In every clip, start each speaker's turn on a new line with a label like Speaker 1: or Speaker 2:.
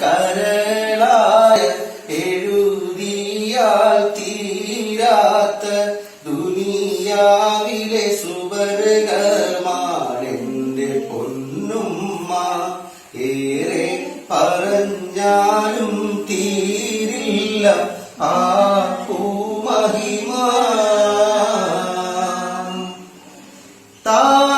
Speaker 1: കരളായ എഴുതിയാൽ തീരാത്ത ദുനിയാവിലെ സുബർഗമാണെന്റെ പൊന്നുമ്മ. ഏറെ പറഞ്ഞാലും തീരില്ല ആ പൂമഹിമ. താരാട്ട്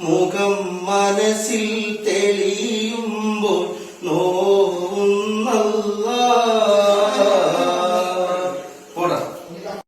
Speaker 1: முகம் மனசில் தெளி